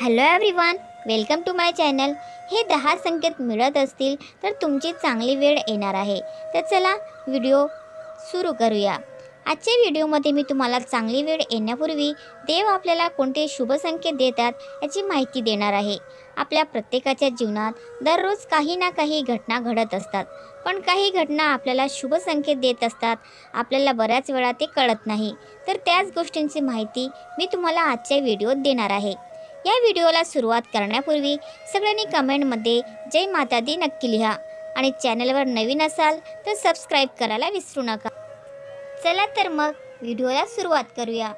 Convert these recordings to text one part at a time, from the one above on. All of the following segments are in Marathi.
Hello everyone welcome to my channel हे दहा संकेत मिळत असतील तर तुमची चांगली वेळ येणार आहे. तर चला व्हिडिओ सुरू करूया. आजच्या व्हिडिओमध्ये मी तुम्हाला चांगली वेळ येण्यापूर्वी देव आपल्याला कोणते शुभ संकेत देतात याची माहिती देणार आहे. आपल्या प्रत्येकाच्या जीवनात दररोज काही ना काही घटना घडत असतात. पण काही घटना आपल्याला शुभ संकेत देत असतात. आपल्याला बऱ्याच वेळा ते कळत नाही. तर त्याच गोष्टींची माहिती मी तुम्हाला आजच्या व्हिडिओत देणार आहे. या व्हिडिओला सुरुवात करण्यापूर्वी सगळ्यांनी कमेंटमध्ये जय माता दी नक्की लिहा. आणि चॅनलवर नवीन असाल तर सबस्क्राईब करायला विसरू नका. चला तर मग व्हिडिओला सुरुवात करूया.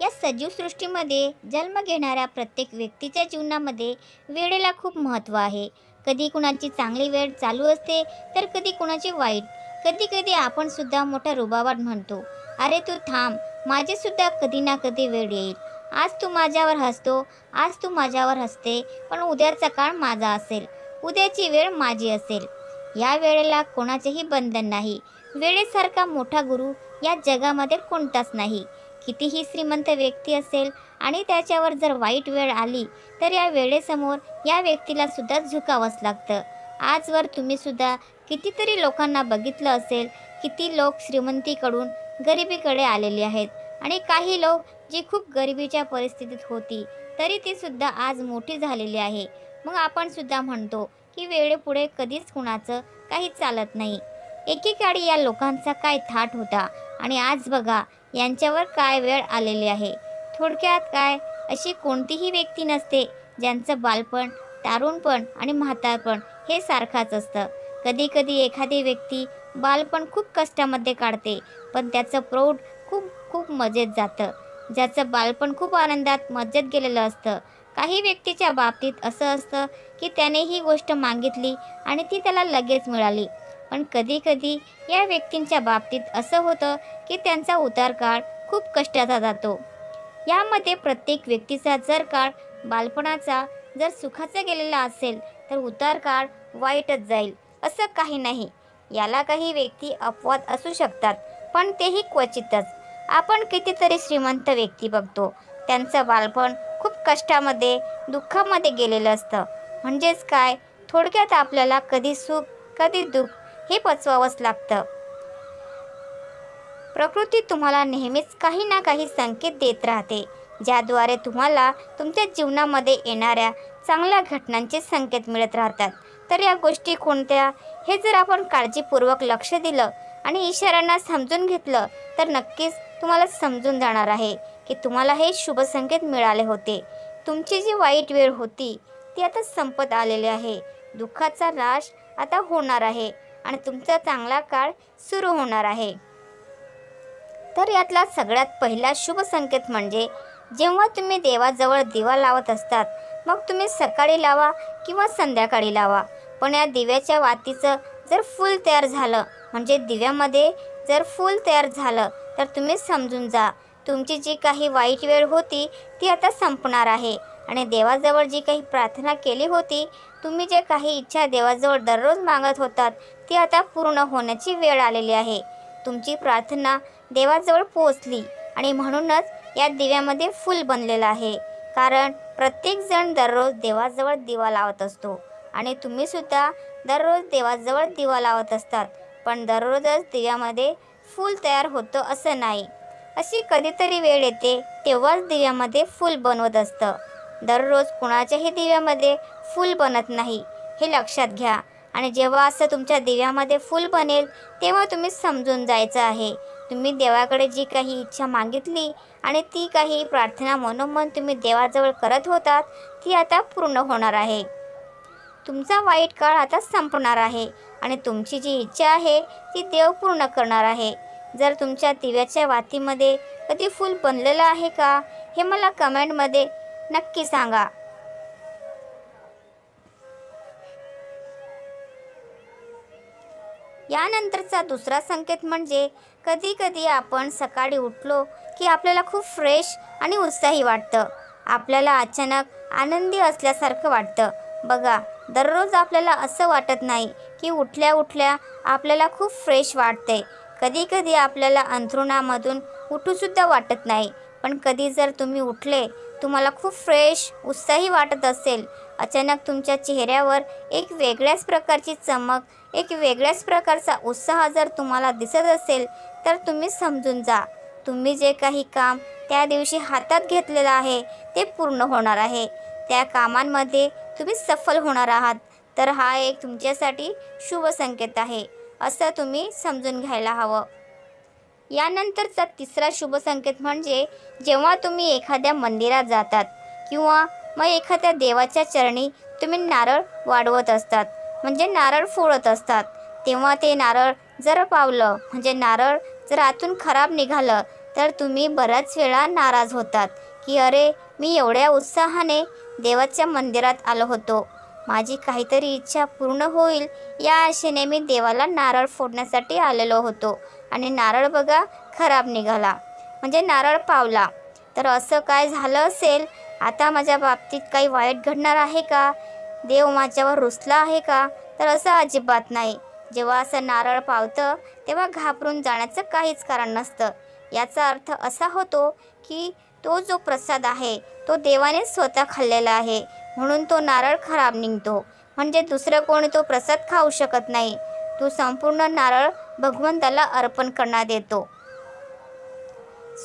या सजीव सृष्टीमध्ये जन्म घेणाऱ्या प्रत्येक व्यक्तीच्या जीवनामध्ये वेळेला खूप महत्त्व आहे. कधी कुणाची चांगली वेळ चालू असते तर कधी कुणाची वाईट. कधी कधी आपण सुद्धा मोठा रुबावाट म्हणतो अरे तू थांब माझेसुद्धा कधी ना कधी वेळ येईल. आज तू माझ्यावर हसतो आज तू माझ्यावर हसते पण उद्याचा काळ माझा असेल. उद्याची वेळ माझी असेल. या वेळेला कोणाचेही बंधन नाही. वेळेसारखा मोठा गुरु या जगामध्ये कोणताच नाही. कितीही श्रीमंत व्यक्ती असेल आणि त्याच्यावर जर वाईट वेळ आली तर या वेळेसमोर या व्यक्तीला सुद्धा झुकावंच लागतं. आजवर तुम्ही सुद्धा कितीतरी लोकांना बघितलं असेल किती लोक श्रीमंतीकडून गरिबीकडे आलेले आहेत. आणि काही लोक जी खूप गरिबीच्या परिस्थितीत होती तरी ती सुद्धा आज मोठी झालेली आहे. मग आपण सुद्धा म्हणतो की वेळेपुढे कधीच कुणाचं काही चालत नाही. एकेकाळी या लोकांचा काय थाट होता? आणि आज बघा यांच्यावर काय वेळ आलेली आहे? थोडक्यात काय? अशी कोणतीही व्यक्ती नसते ज्यांचं बालपण तारुणपण आणि म्हातारपण हे सारखाच असतं. कधी कधी एखादी व्यक्ती बालपण खूप कष्टामध्ये काढते पण त्याचं प्रौढ खूप खूप मजेत जातं. ज्याचं बालपण खूप आनंदात मज्जत गेलेलं असतं. काही व्यक्तीच्या बाबतीत असं असतं की त्याने ही गोष्ट मागितली आणि ती त्याला लगेच मिळाली. पण कधीकधी या व्यक्तींच्या बाबतीत असं होतं की त्यांचा उतार काळ खूप कष्टाचा जातो. यामध्ये प्रत्येक व्यक्तीचा जर काळ बालपणाचा जर सुखाचा गेलेला असेल तर उतार काळ वाईटच जाईल असं काही नाही. याला काही व्यक्ती अपवाद असू शकतात पण तेही क्वचितच. आपण कितीतरी श्रीमंत व्यक्ती बघतो. त्यांचं बालपण खूप कष्टामध्ये दुःखामध्ये गेलेलं असतं. म्हणजेच काय? थोडक्यात आपल्याला कधी सुख कधी दुःख हे पचवावंच लागतं. प्रकृती तुम्हाला नेहमीच काही ना काही संकेत देत राहते ज्याद्वारे तुम्हाला तुमच्या जीवनामध्ये येणाऱ्या चांगल्या घटनांचे संकेत मिळत राहतात. तर या गोष्टी कोणत्या? हे जर आपण काळजीपूर्वक लक्ष दिलं आणि इशाऱ्यांना समजून घेतलं तर नक्कीच तुम्हाला समजून जाणार आहे की तुम्हाला हे शुभ संकेत मिळाले होते. तुमची जी वाईट वेळ होती ती आता संपत आलेली आहे. दुःखाचा नाश आता होणार आहे आणि तुमचा चांगला काळ सुरू होणार आहे. तर यातला सगळ्यात पहिला शुभ संकेत म्हणजे जेव्हा तुम्ही देवाजवळ दिवा लावत असतात मग तुम्ही सकाळी लावा किंवा संध्याकाळी लावा. पण या दिव्याच्या वातीचं जर फूल तयार झालं म्हणजे दिव्यामध्ये जर फूल तयार झालं तर तुम्ही समजून जा. तुमची जी काही वाईट वेळ होती ती आता संपणार आहे. आणि देवाजवळ जी काही प्रार्थना केली होती तुम्ही जे काही इच्छा देवाजवळ दररोज मागत होतात ती आता पूर्ण होण्याची वेळ आलेली आहे. तुमची प्रार्थना देवाजवळ पोचली आणि म्हणूनच या दिव्यामध्ये फुल बनलेलं आहे. कारण प्रत्येकजण दररोज देवाजवळ दिवा लावत असतो आणि तुम्हीसुद्धा दररोज देवाजवळ दिवा लावत असतात. पण दररोजच दिव्यामध्ये फूल तयार होतं असं नाही. अशी कधीतरी वेळ येते तेव्हाच दिव्यामध्ये फूल बनवत असतं. दररोज कुणाच्याही दिव्यामध्ये फूल बनत नाही हे लक्षात घ्या. आणि जेव्हा असं तुमच्या दिव्यामध्ये फूल बनेल तेव्हा तुम्ही समजून जायचं आहे. तुम्ही देवाकडे जी काही इच्छा मागितली आणि ती काही प्रार्थना मनोमन तुम्ही देवाजवळ करत होतात ती आता पूर्ण होणार आहे. तुमचा वाईट काळ आता संपणार आहे. आणि तुमची जी इच्छा आहे ती देव पूर्ण करणार आहे. जर तुमच्या दिव्याच्या वातीमध्ये कधी फूल बनलेलं आहे का हे मला कमेंटमध्ये नक्की सांगा. यानंतरचा दुसरा संकेत म्हणजे कधी कधी आपण सकाळी उठलो की आपल्याला खूप फ्रेश आणि उत्साही वाटतं. आपल्याला अचानक आनंदी असल्यासारखं वाटतं. बघा दररोज आपल्याला असं वाटत नाही की उठल्या उठल्या आपल्याला खूप फ्रेश वाटते कधी कधी आपल्याला अंथरुणामधून उठूसुद्धा वाटत नाही. पण कधी जर तुम्ही उठले तुम्हाला खूप फ्रेश उत्साही वाटत असेल. अचानक तुमच्या चेहऱ्यावर एक वेगळ्याच प्रकारची चमक एक वेगळ्याच प्रकारचा उत्साह जर तुम्हाला दिसत असेल तर तुम्ही समजून जा. तुम्ही जे काही काम त्या दिवशी हातात घेतलेलं आहे ते पूर्ण होणार आहे. त्या कामांमध्ये तुम्ही सफल होणार आहात. तर हा एक तुमच्यासाठी शुभ संकेत आहे असं तुम्ही समजून घ्यायला हवं. यानंतरचा तिसरा शुभ संकेत म्हणजे जेव्हा तुम्ही एखाद्या मंदिरात जातात किंवा मग एखाद्या देवाच्या चरणी तुम्ही नारळ वाढवत असतात म्हणजे नारळ फोडत असतात तेव्हा ते नारळ जर पावलं म्हणजे नारळ जर आतून खराब निघालं तर तुम्ही बऱ्याच वेळा नाराज होतात की अरे मी एवढ्या उत्साहाने देवाच्या मंदिरात आलो होतो. माझी काहीतरी इच्छा पूर्ण होईल या आशेने मी देवाला नारळ फोडण्यासाठी आलेलो होतो. आणि नारळ बघा खराब निघाला. म्हणजे नारळ पावला. तर असं काय झालं असेल? आता माझ्या बाबतीत काही वाईट घडणार आहे का? देव माझ्यावर रुसला आहे का? तर असं अजिबात नाही. जेव्हा असं नारळ पावतं तेव्हा घाबरून जाण्याचं काहीच कारण नसतं. याचा अर्थ असा होतो की तो जो प्रसाद आहे तो देवाने स्वतः खाल्लेला आहे. म्हणून तो नारळ खराब निघतो. म्हणजे दुसरं कोणी तो प्रसाद खाऊ शकत नाही. तो संपूर्ण नारळ भगवंताला अर्पण करण्यात येतो.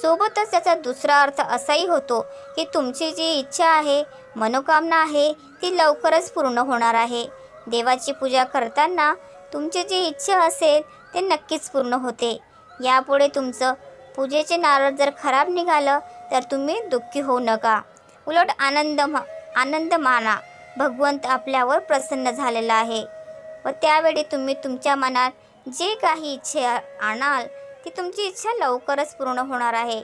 सोबतच त्याचा दुसरा अर्थ असाही होतो की तुमची जी इच्छा आहे मनोकामना आहे ती लवकरच पूर्ण होणार आहे. देवाची पूजा करताना तुमची जी इच्छा असेल ते नक्कीच पूर्ण होते. यापुढे तुमचं पूजेचे नारळ जर खराब निघालं तर तुम्ही दुःखी होऊ नका. उलट आनंद आनंद माना भगवंत आपल्यावर प्रसन्न झालेला आहे व त्यावेळी तुम्ही तुमच्या मनात जे काही इच्छा आणाल ती तुमची इच्छा लवकरच पूर्ण होणार आहे.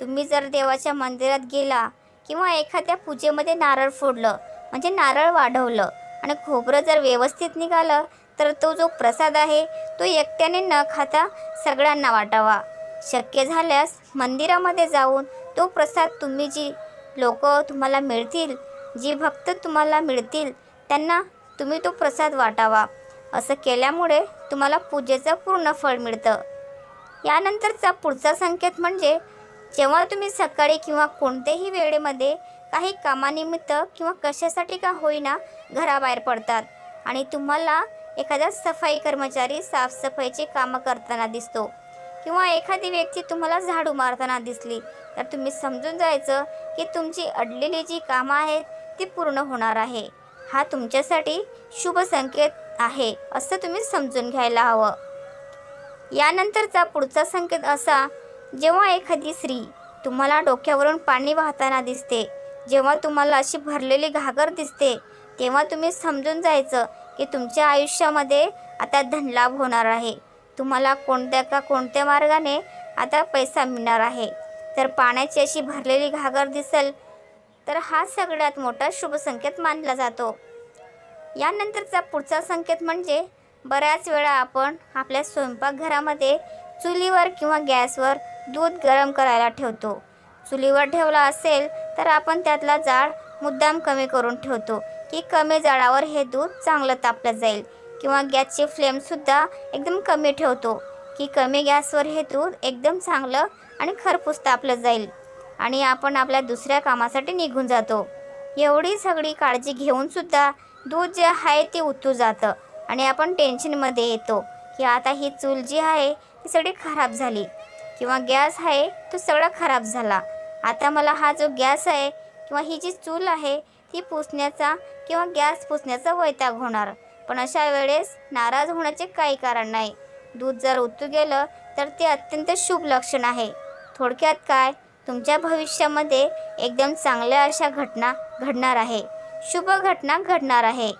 तुम्ही जर देवाच्या मंदिरात गेला किंवा एखाद्या पूजेमध्ये नारळ फोडलं म्हणजे नारळ वाढवलं आणि खोबरं जर व्यवस्थित निघालं तर तो जो प्रसाद आहे तो एकट्याने न खाता सगळ्यांना वाटावा. शक्य झाल्यास मंदिरामध्ये जाऊन तो प्रसाद तुम्ही जी लोक तुम्हाला मिळतील जी भक्त तुम्हाला मिळतील त्यांना तुम्ही तो प्रसाद वाटावा. असं केल्यामुळे तुम्हाला पूजेचं पूर्ण फळ मिळतं. यानंतरचा पुढचा संकेत म्हणजे जेव्हा तुम्ही सकाळी किंवा कोणत्याही वेळेमध्ये काही कामानिमित्त किंवा कशासाठी का होईना घराबाहेर पडतात आणि तुम्हाला एखादा सफाई कर्मचारी साफसफाईचे कामं करताना दिसतो किंवा एखादी व्यक्ती तुम्हाला झाडू मारताना दिसली तर तुम्ही समजून जायचं की तुमची अडलेली जी कामं आहेत ती पूर्ण होणार आहे. हा तुमच्यासाठी शुभ संकेत आहे असं तुम्ही समजून घ्यायला हवं. यानंतरचा पुढचा संकेत असा जेव्हा एखादी स्त्री तुम्हाला डोक्यावरून पाणी वाहताना दिसते जेव्हा तुम्हाला अशी भरलेली घागर दिसते तेव्हा तुम्ही समजून जायचं की तुमच्या आयुष्यामध्ये आता धनलाभ होणार आहे. तुम्हाला कोणत्या का कोणत्या मार्गाने आता पैसा मिळणार आहे. तर पाण्याची अशी भरलेली घागर दिसेल तर हा सगळ्यात मोठा शुभ संकेत मानला जातो. यानंतरचा पुढचा संकेत म्हणजे बऱ्याच वेळा आपण आपल्या स्वयंपाकघरामध्ये चुलीवर किंवा गॅसवर दूध गरम करायला ठेवतो. चुलीवर ठेवला असेल तर आपण त्यातला जाळ मुद्दाम कमी करून ठेवतो की कमी जाळावर हे दूध चांगलं तापलं जाईल किंवा गॅसची फ्लेमसुद्धा एकदम कमी ठेवतो की कमी गॅसवर हे दूध एकदम चांगलं आणि खरपूस तापलं जाईल. आणि आपण आपल्या दुसऱ्या कामासाठी निघून जातो. एवढी सगळी काळजी घेऊनसुद्धा दूध जे आहे ते उतू जातं आणि आपण टेन्शनमध्ये येतो की आता ही चूल जी आहे ती सगळी खराब झाली किंवा गॅस आहे तो सगळा खराब झाला. आता मला हा जो गॅस आहे किंवा ही जी चूल आहे ती पुसण्याचा किंवा गॅस पुसण्याचा वैताग होणार. पण अशा वेळेस नाराज होण्याचे काही कारण नाही. दूध जर उतू गेलं तर ते अत्यंत शुभ लक्षण आहे. थोडक्यात काय? तुमच्या भविष्यामध्ये एकदम चांगल्या अशा घटना घडणार आहे. शुभ घटना घडणार आहे.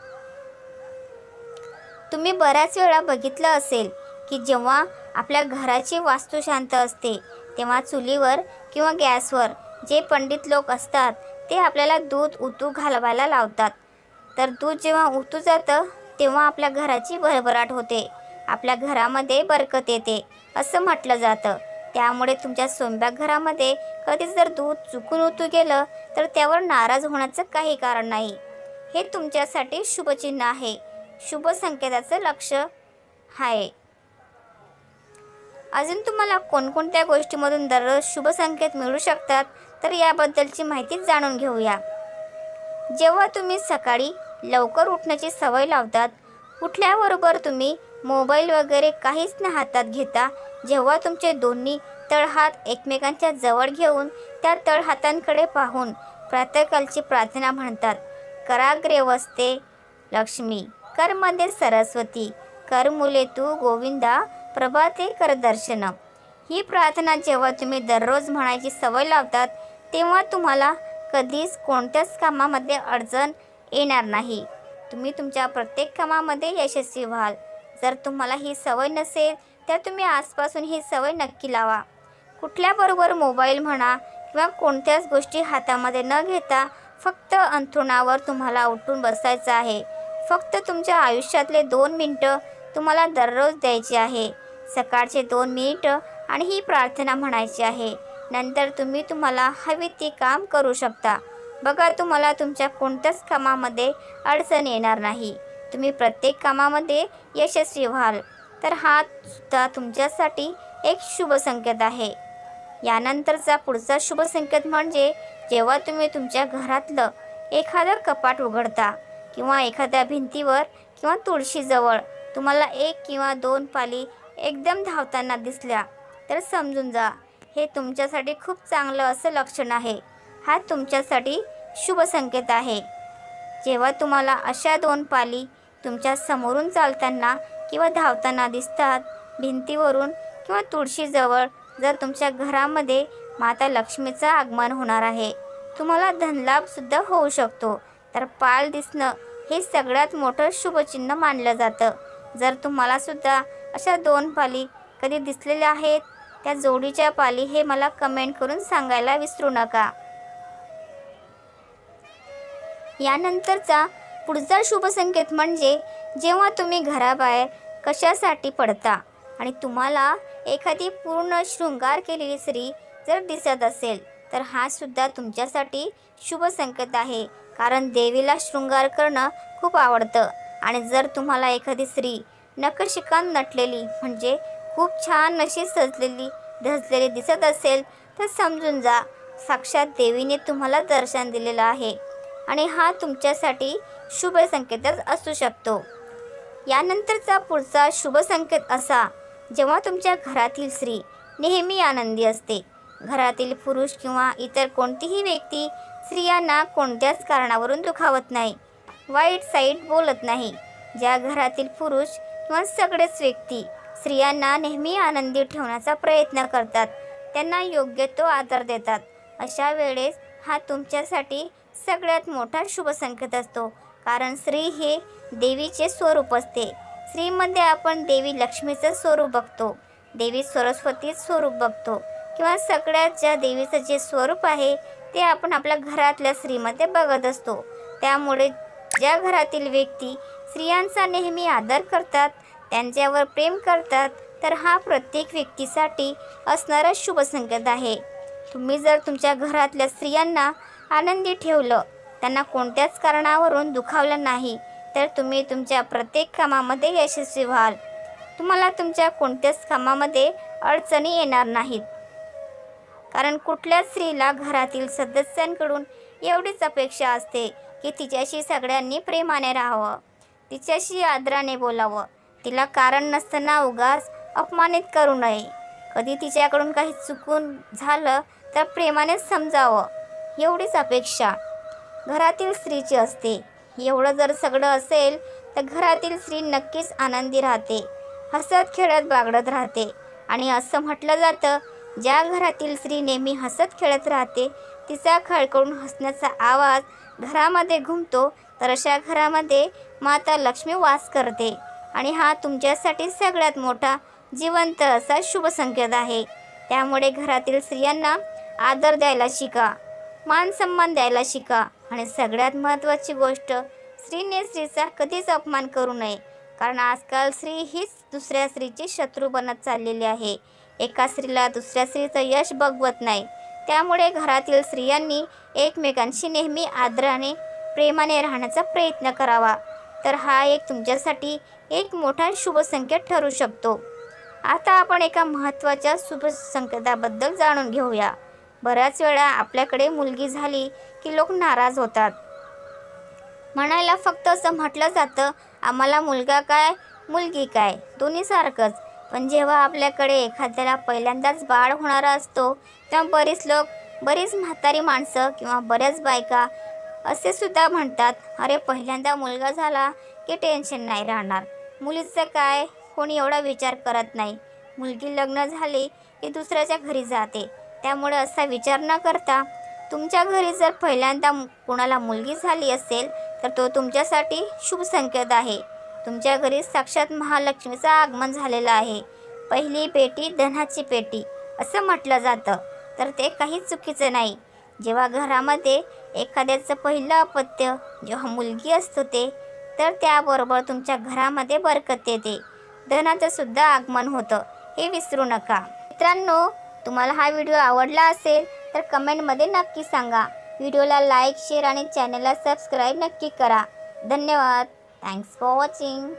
तुम्ही बऱ्याच वेळा बघितलं असेल की जेव्हा आपल्या घराची वास्तू शांत असते तेव्हा चुलीवर किंवा गॅसवर जे पंडित लोक असतात ते आपल्याला दूध उतू घालवायला लावतात. तर दूध जेव्हा उतू जातं तेव्हा आपल्या घराची भरभराट होते. आपल्या घरामध्ये बरकत येते असं म्हटलं जातं. त्यामुळे तुमच्या स्वयंपाकघरामध्ये कधीच जर दूध चुकून उतू गेलं तर त्यावर नाराज होण्याचं काही कारण नाही. हे तुमच्यासाठी शुभचिन्ह आहे. शुभ संकेताचं लक्ष आहे. अजून तुम्हाला कोणकोणत्या गोष्टीमधून दररोज शुभ संकेत मिळू शकतात तर याबद्दलची माहिती जाणून घेऊया. जेव्हा तुम्ही सकाळी लवकर उठण्याची सवय लावतात उठल्याबरोबर तुम्ही मोबाईल वगैरे काहीच न हातात घेता जेव्हा तुमचे दोन्ही तळहात एकमेकांच्या जवळ घेऊन त्या तळहातांकडे पाहून प्रातःकालची प्रार्थना म्हणतात कराग्रे वसते लक्ष्मी करमध्ये सरस्वती कर मुले तू गोविंदा प्रभाते कर दर्शन ही प्रार्थना जेव्हा तुम्ही दररोज म्हणायची सवय लावतात तेव्हा तुम्हाला कधीच कोणत्याच कामामध्ये अडचण येणार नाही. तुम्ही तुमच्या प्रत्येक कामामध्ये यशस्वी व्हाल. जर तुम्हाला ही सवय नसेल तर तुम्ही आजपासून ही सवय नक्की लावा. कुठल्याबरोबर मोबाईल म्हणा किंवा कोणत्याच गोष्टी हातामध्ये न घेता फक्त अंथरुणावर तुम्हाला उठून बसायचं आहे. फक्त तुमच्या आयुष्यातले दोन मिनटं तुम्हाला दररोज द्यायची आहे. सकाळचे दोन मिनिटं आणि ही प्रार्थना म्हणायची आहे. नंतर तुम्ही तुम्हाला हवी ती काम करू शकता. बघा तुम्हाला तुमच्या कोणत्याच कामामध्ये अडचण येणार नाही. तुम्ही प्रत्येक कामामध्ये यशस्वी व्हाल. तर हा सुद्धा तुमच्यासाठी एक शुभ संकेत आहे. यानंतरचा पुढचा शुभ संकेत म्हणजे जेव्हा तुम्ही तुमच्या घरातलं एखादं कपाट उघडता किंवा एखाद्या भिंतीवर किंवा तुळशीजवळ तुम्हाला एक किंवा दोन पाली एकदम धावताना दिसल्या तर समजून जा हे तुमच्यासाठी खूप चांगलं असं लक्षण आहे. हा तुमच्यासाठी शुभ संकेत आहे. जेव्हा तुम्हाला अशा दोन पाली तुमच्या समोरून चालताना किंवा धावताना दिसतात भिंतीवरून किंवा तुळशीजवळ जर तुमच्या घरामध्ये माता लक्ष्मीचं आगमन होणार आहे. तुम्हाला धनलाभसुद्धा होऊ शकतो. तर पाल दिसणं हे सगळ्यात मोठं शुभचिन्ह मानलं जातं. जर तुम्हाला सुद्धा अशा दोन पाली कधी दिसलेल्या आहेत त्या जोडीच्या पाली हे मला कमेंट करून सांगायला विसरू नका. यानंतरचा पुढचा शुभ संकेत म्हणजे जेव्हा तुम्ही घराबाहेर कशासाठी पडता आणि तुम्हाला एखादी पूर्ण शृंगार केलेली स्त्री जर दिसत असेल तर हा सुद्धा तुमच्यासाठी शुभ संकेत आहे. कारण देवीला शृंगार करणं खूप आवडतं. आणि जर तुम्हाला एखादी स्त्री नकशिकान नटलेली म्हणजे खूप छान अशी सजलेली धजलेली दिसत असेल तर समजून जा साक्षात देवीने तुम्हाला दर्शन दिलेलं आहे. आणि हा तुमच्यासाठी शुभ संकेतच असू शकतो. यानंतरचा पुढचा शुभ संकेत असा जेव्हा तुमच्या घरातील स्त्री नेहमी आनंदी असते. घरातील पुरुष किंवा इतर कोणतीही व्यक्ती स्त्रियांना कोणत्याच कारणावरून दुखावत नाही. वाईट साईट बोलत नाही. ज्या घरातील पुरुष किंवा सगळेच व्यक्ती स्त्रियांना नेहमी आनंदी ठेवण्याचा प्रयत्न करतात त्यांना योग्य तो आदर देतात. अशा वेळेस हा तुमच्यासाठी सगळ्यात मोठा शुभ संकेत असतो. कारण स्त्री हे देवीचे स्वरूप असते. स्त्रीमध्ये आपण देवी लक्ष्मीचं स्वरूप बघतो. देवी सरस्वतीचं स्वरूप बघतो. किंवा सगळ्यात ज्या देवीचं जे स्वरूप आहे ते आपण आपल्या घरातल्या स्त्रीमध्ये बघत असतो. त्यामुळे ज्या घरातील व्यक्ती स्त्रियांचा नेहमी आदर करतात त्यांच्यावर प्रेम करतात तर हा प्रत्येक व्यक्तीसाठी असणारा शुभसंकेत आहे. तुम्ही जर तुमच्या घरातल्या स्त्रियांना आनंदी ठेवलं त्यांना कोणत्याच कारणावरून दुखावलं नाही. तर तुम्ही तुमच्या प्रत्येक कामामध्ये यशस्वी व्हाल. तुम्हाला तुमच्या कोणत्याच कामामध्ये अडचणी येणार नाहीत. कारण कुठल्याच स्त्रीला घरातील सदस्यांकडून एवढीच अपेक्षा असते की तिच्याशी सगळ्यांनी प्रेमाने राहावं. तिच्याशी आदराने बोलावं. तिला कारण नसताना उगाच अपमानित करू नये. कधी तिच्याकडून काही चुकून झालं तर प्रेमानेच समजावं. एवढीच अपेक्षा. घरातील स्त्रीची असते. एवढं जर सगळं असेल तर घरातील स्त्री नक्कीच आनंदी राहते. हसत खेळत बागडत राहते. आणि असं म्हटलं जातं ज्या घरातील स्त्री नेहमी हसत खेळत राहते तिचा खळखळून हसण्याचा आवाज घरामध्ये घुमतो तर अशा घरामध्ये माता लक्ष्मी वास करते. आणि हा तुमच्यासाठी सगळ्यात मोठा जिवंत असा शुभ संकेत आहे. त्यामुळे घरातील स्त्रियांना आदर द्यायला शिका. मान सन्मान द्यायला शिका. आणि सगळ्यात महत्त्वाची गोष्ट स्त्रीने स्त्रीचा कधीच अपमान करू नये. कारण आजकाल स्त्री हीच दुसऱ्या स्त्रीची शत्रू बनत चाललेली आहे. एका स्त्रीला दुसऱ्या स्त्रीचं यश बघवत नाही. त्यामुळे घरातील स्त्रियांनी एकमेकांशी नेहमी आदराने प्रेमाने राहण्याचा प्रयत्न करावा. तर हा एक तुमच्यासाठी एक मोठा शुभसंकेत ठरू शकतो. आता आपण एका महत्त्वाच्या शुभसंकेताबद्दल जाणून घेऊया. बऱ्याच वेळा आपल्याकडे मुलगी झाली की लोक नाराज होतात. म्हणायला फक्त असं म्हटलं जातं आम्हाला मुलगा काय मुलगी काय? दोन्ही सारखंच. पण जेव्हा आपल्याकडे एखाद्याला पहिल्यांदाच बाळ होणारा असतो तेव्हा बरीच लोक बरीच म्हातारी माणसं किंवा बऱ्याच बायका असे सुद्धा म्हणतात अरे पहिल्यांदा मुलगा झाला की टेन्शन नाही राहणार. मुलीचं काय? कोणी एवढा विचार करत नाही. मुलगी लग्न झाली की दुसऱ्याच्या घरी जाते. त्यामुळे असा विचार न करता तुमच्या घरी जर पहिल्यांदा कोणाला मुलगी झाली असेल तर तो तुमच्यासाठी शुभ संकेत आहे. तुमच्या घरी साक्षात महालक्ष्मीचं आगमन झालेलं आहे. पहिली पेटी धनाची पेटी असं म्हटलं जातं. तर ते काहीच चुकीचं नाही. जेव्हा घरामध्ये एखाद्याचं पहिलं अपत्य जेव्हा मुलगी असतो ते तर त्याबरोबर तुमच्या घरामध्ये बरकत येते. धनाचं सुद्धा आगमन होतं हे विसरू नका. मित्रांनो तुम्हाला हा व्हिडिओ आवडला असेल तर कमेंटमध्ये नक्की सांगा. व्हिडिओला लाईक शेअर आणि चॅनलला सबस्क्राईब नक्की करा. धन्यवाद. Thanks for watching